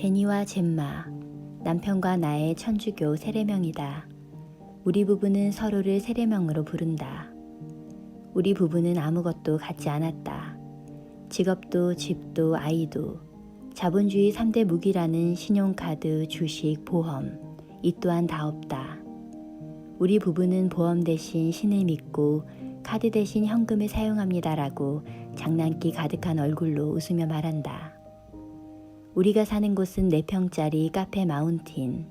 데니와 젬마, 남편과 나의 천주교 세례명이다. 우리 부부는 서로를 세례명으로 부른다. 우리 부부는 아무것도 갖지 않았다. 직업도 집도 아이도 자본주의 3대 무기라는 신용카드, 주식, 보험 이 또한 다 없다. 우리 부부는 보험 대신 신을 믿고 카드 대신 현금을 사용합니다라고 장난기 가득한 얼굴로 웃으며 말한다. 우리가 사는 곳은 4평짜리 카페 마운틴.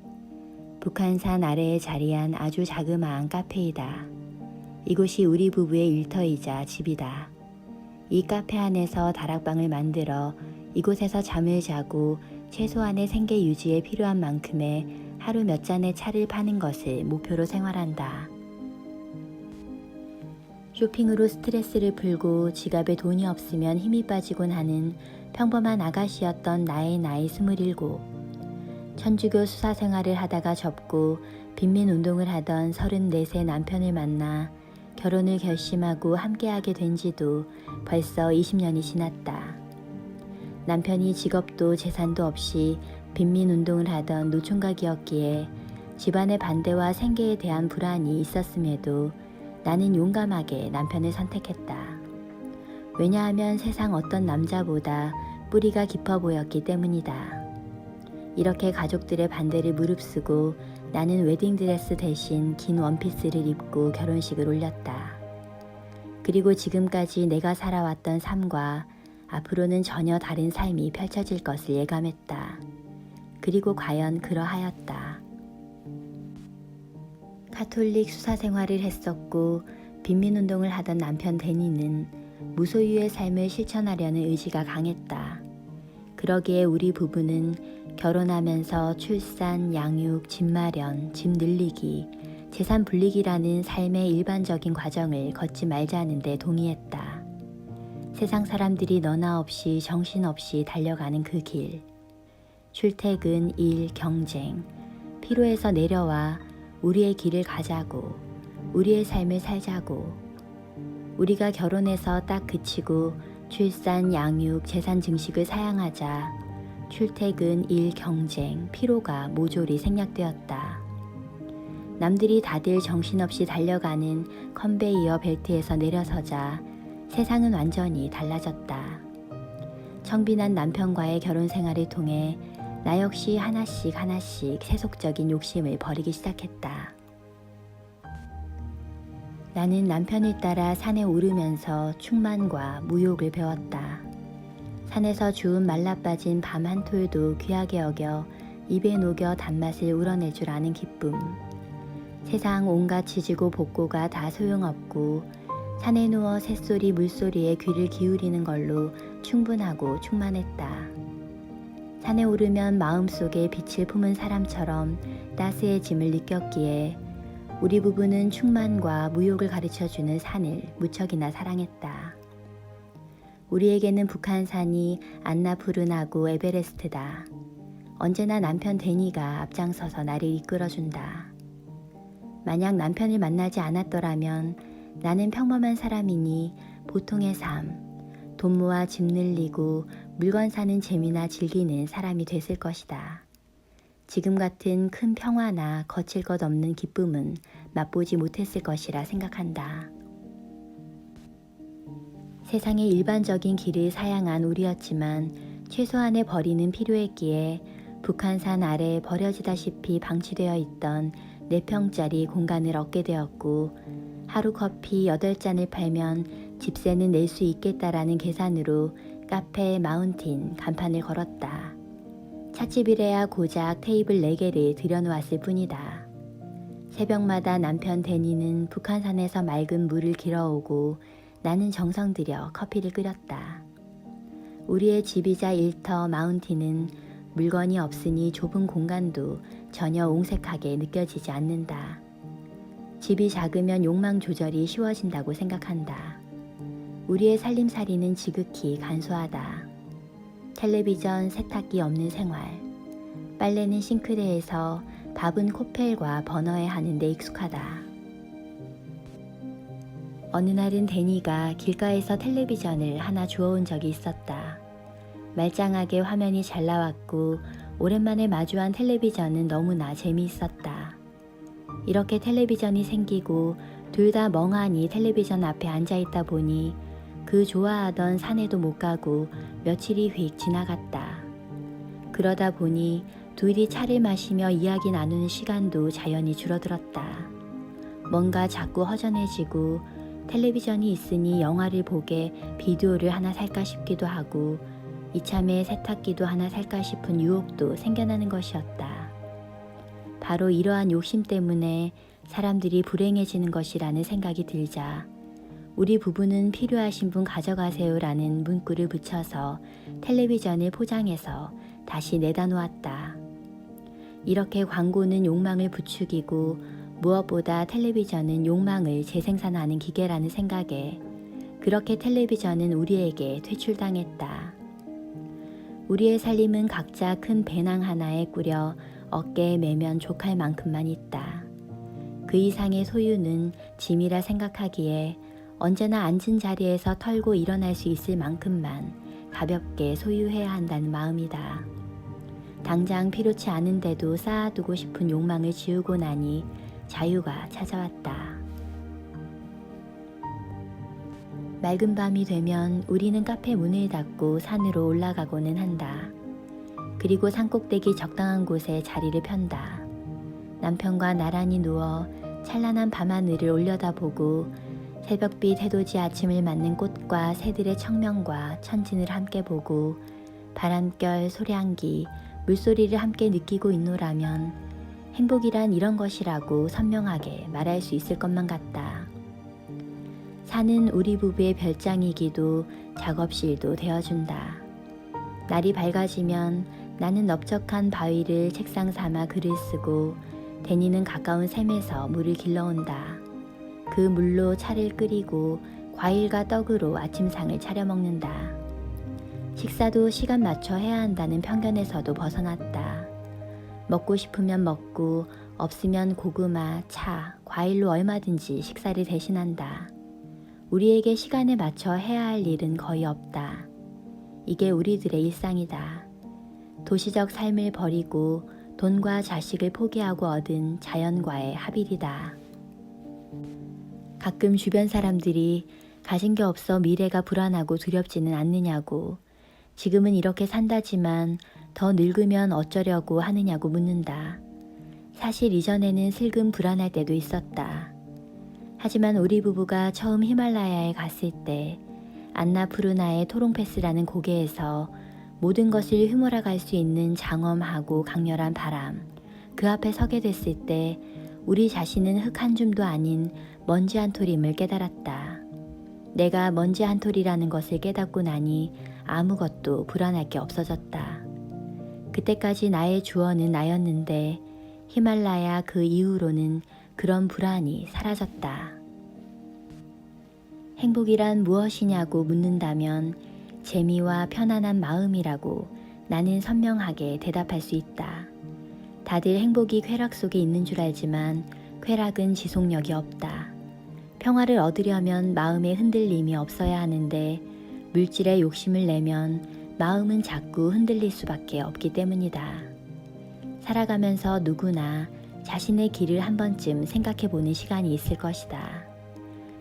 북한산 아래에 자리한 아주 자그마한 카페이다. 이곳이 우리 부부의 일터이자 집이다. 이 카페 안에서 다락방을 만들어 이곳에서 잠을 자고 최소한의 생계 유지에 필요한 만큼의 하루 몇 잔의 차를 파는 것을 목표로 생활한다. 쇼핑으로 스트레스를 풀고 지갑에 돈이 없으면 힘이 빠지곤 하는 평범한 아가씨였던 나의 나이 스물일곱. 천주교 수사 생활을 하다가 접고 빈민 운동을 하던 34세 남편을 만나 결혼을 결심하고 함께하게 된 지도 벌써 20년이 지났다. 남편이 직업도 재산도 없이 빈민 운동을 하던 노총각이었기에 집안의 반대와 생계에 대한 불안이 있었음에도 나는 용감하게 남편을 선택했다. 왜냐하면 세상 어떤 남자보다 뿌리가 깊어 보였기 때문이다. 이렇게 가족들의 반대를 무릅쓰고 나는 웨딩드레스 대신 긴 원피스를 입고 결혼식을 올렸다. 그리고 지금까지 내가 살아왔던 삶과 앞으로는 전혀 다른 삶이 펼쳐질 것을 예감했다. 그리고 과연 그러하였다. 카톨릭 수사 생활을 했었고 빈민운동을 하던 남편 데니는 무소유의 삶을 실천하려는 의지가 강했다. 그러기에 우리 부부는 결혼하면서 출산, 양육, 집 마련, 집 늘리기, 재산 분리기라는 삶의 일반적인 과정을 걷지 말자는 데 동의했다. 세상 사람들이 너나 없이 정신없이 달려가는 그 길. 출퇴근, 일, 경쟁, 피로에서 내려와 우리의 길을 가자고, 우리의 삶을 살자고, 우리가 결혼해서 딱 그치고 출산, 양육, 재산 증식을 사양하자 출퇴근, 일, 경쟁, 피로가 모조리 생략되었다. 남들이 다들 정신없이 달려가는 컨베이어 벨트에서 내려서자 세상은 완전히 달라졌다. 청빈한 남편과의 결혼 생활을 통해 나 역시 하나씩 하나씩 세속적인 욕심을 버리기 시작했다. 나는 남편을 따라 산에 오르면서 충만과 무욕을 배웠다. 산에서 주운 말라 빠진 밤 한 톨도 귀하게 여겨 입에 녹여 단맛을 우러낼 줄 아는 기쁨. 세상 온갖 지지고 볶고가 다 소용없고 산에 누워 새소리 물소리에 귀를 기울이는 걸로 충분하고 충만했다. 산에 오르면 마음속에 빛을 품은 사람처럼 따스해짐을 느꼈기에 우리 부부는 충만과 무욕을 가르쳐주는 산을 무척이나 사랑했다. 우리에게는 북한산이 안나푸르나고 에베레스트다. 언제나 남편 데니가 앞장서서 나를 이끌어준다. 만약 남편을 만나지 않았더라면 나는 평범한 사람이니 보통의 삶, 돈 모아 집 늘리고 물건 사는 재미나 즐기는 사람이 됐을 것이다. 지금 같은 큰 평화나 거칠 것 없는 기쁨은 맛보지 못했을 것이라 생각한다. 세상의 일반적인 길을 사양한 우리였지만 최소한의 벌이는 필요했기에 북한산 아래 버려지다시피 방치되어 있던 4평짜리 공간을 얻게 되었고 하루 커피 8잔을 팔면 집세는 낼 수 있겠다라는 계산으로 카페 마운틴 간판을 걸었다. 찻집이래야 고작 테이블 4개를 들여놓았을 뿐이다. 새벽마다 남편 데니는 북한산에서 맑은 물을 길어오고 나는 정성 들여 커피를 끓였다. 우리의 집이자 일터 마운틴은 물건이 없으니 좁은 공간도 전혀 옹색하게 느껴지지 않는다. 집이 작으면 욕망 조절이 쉬워진다고 생각한다. 우리의 살림살이는 지극히 간소하다. 텔레비전, 세탁기 없는 생활. 빨래는 싱크대에서 밥은 코펠과 버너에 하는데 익숙하다. 어느 날은 데니가 길가에서 텔레비전을 하나 주워온 적이 있었다. 말짱하게 화면이 잘 나왔고 오랜만에 마주한 텔레비전은 너무나 재미있었다. 이렇게 텔레비전이 생기고 둘 다 멍하니 텔레비전 앞에 앉아 있다 보니 그 좋아하던 산에도 못 가고 며칠이 휙 지나갔다. 그러다 보니 둘이 차를 마시며 이야기 나누는 시간도 자연히 줄어들었다. 뭔가 자꾸 허전해지고 텔레비전이 있으니 영화를 보게 비디오를 하나 살까 싶기도 하고 이참에 세탁기도 하나 살까 싶은 유혹도 생겨나는 것이었다. 바로 이러한 욕심 때문에 사람들이 불행해지는 것이라는 생각이 들자 우리 부부는 필요하신 분 가져가세요 라는 문구를 붙여서 텔레비전을 포장해서 다시 내다 놓았다. 이렇게 광고는 욕망을 부추기고 무엇보다 텔레비전은 욕망을 재생산하는 기계라는 생각에 그렇게 텔레비전은 우리에게 퇴출당했다. 우리의 살림은 각자 큰 배낭 하나에 꾸려 어깨에 매면 족할 만큼만 있다. 그 이상의 소유는 짐이라 생각하기에 언제나 앉은 자리에서 털고 일어날 수 있을 만큼만 가볍게 소유해야 한다는 마음이다. 당장 필요치 않은데도 쌓아두고 싶은 욕망을 지우고 나니 자유가 찾아왔다. 맑은 밤이 되면 우리는 카페 문을 닫고 산으로 올라가고는 한다. 그리고 산꼭대기 적당한 곳에 자리를 편다. 남편과 나란히 누워 찬란한 밤하늘을 올려다보고 새벽빛 해돋이 아침을 맞는 꽃과 새들의 청명과 천진을 함께 보고 바람결 소량기 물소리를 함께 느끼고 있노라면 행복이란 이런 것이라고 선명하게 말할 수 있을 것만 같다. 산은 우리 부부의 별장이기도 작업실도 되어준다. 날이 밝아지면 나는 넓적한 바위를 책상 삼아 글을 쓰고 데니는 가까운 샘에서 물을 길러온다. 그 물로 차를 끓이고 과일과 떡으로 아침상을 차려 먹는다. 식사도 시간 맞춰 해야 한다는 편견에서도 벗어났다. 먹고 싶으면 먹고 없으면 고구마, 차, 과일로 얼마든지 식사를 대신한다. 우리에게 시간에 맞춰 해야 할 일은 거의 없다. 이게 우리들의 일상이다. 도시적 삶을 버리고 돈과 자식을 포기하고 얻은 자연과의 합일이다. 가끔 주변 사람들이 가진 게 없어 미래가 불안하고 두렵지는 않느냐고 지금은 이렇게 산다지만 더 늙으면 어쩌려고 하느냐고 묻는다. 사실 이전에는 슬금 불안할 때도 있었다. 하지만 우리 부부가 처음 히말라야에 갔을 때 안나푸르나의 토롱패스라는 고개에서 모든 것을 휘몰아 갈 수 있는 장엄하고 강렬한 바람 그 앞에 서게 됐을 때 우리 자신은 흙 한 줌도 아닌 먼지 한 톨임을 깨달았다. 내가 먼지 한 톨이라는 것을 깨닫고 나니 아무것도 불안할 게 없어졌다. 그때까지 나의 주어는 나였는데 히말라야 그 이후로는 그런 불안이 사라졌다. 행복이란 무엇이냐고 묻는다면 재미와 편안한 마음이라고 나는 선명하게 대답할 수 있다. 다들 행복이 쾌락 속에 있는 줄 알지만 쾌락은 지속력이 없다. 평화를 얻으려면 마음의 흔들림이 없어야 하는데 물질에 욕심을 내면 마음은 자꾸 흔들릴 수밖에 없기 때문이다. 살아가면서 누구나 자신의 길을 한 번쯤 생각해 보는 시간이 있을 것이다.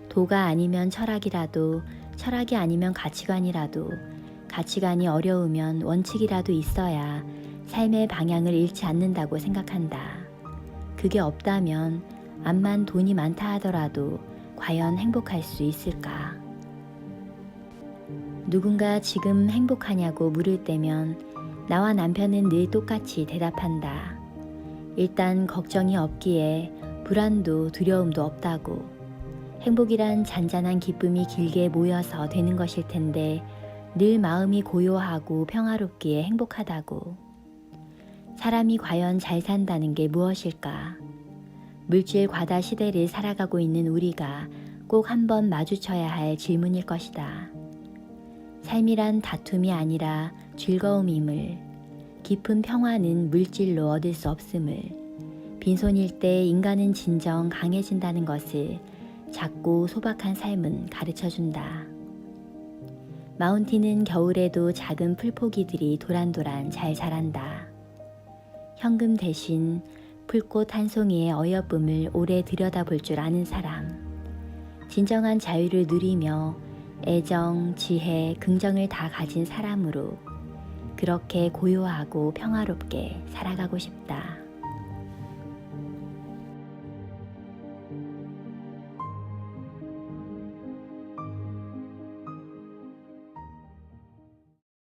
도가 아니면 철학이라도, 철학이 아니면 가치관이라도, 가치관이 어려우면 원칙이라도 있어야 삶의 방향을 잃지 않는다고 생각한다. 그게 없다면 암만 돈이 많다 하더라도 과연 행복할 수 있을까? 누군가 지금 행복하냐고 물을 때면 나와 남편은 늘 똑같이 대답한다. 일단 걱정이 없기에 불안도 두려움도 없다고. 행복이란 잔잔한 기쁨이 길게 모여서 되는 것일 텐데 늘 마음이 고요하고 평화롭기에 행복하다고. 사람이 과연 잘 산다는 게 무엇일까? 물질 과다 시대를 살아가고 있는 우리가 꼭 한번 마주쳐야 할 질문일 것이다. 삶이란 다툼이 아니라 즐거움임을, 깊은 평화는 물질로 얻을 수 없음을, 빈손일 때 인간은 진정 강해진다는 것을 작고 소박한 삶은 가르쳐 준다. 마운틴은 겨울에도 작은 풀포기들이 도란도란 잘 자란다. 현금 대신 풀꽃 한 송이의 어여쁨을 오래 들여다볼 줄 아는 사람. 진정한 자유를 누리며 애정, 지혜, 긍정을 다 가진 사람으로 그렇게 고요하고 평화롭게 살아가고 싶다.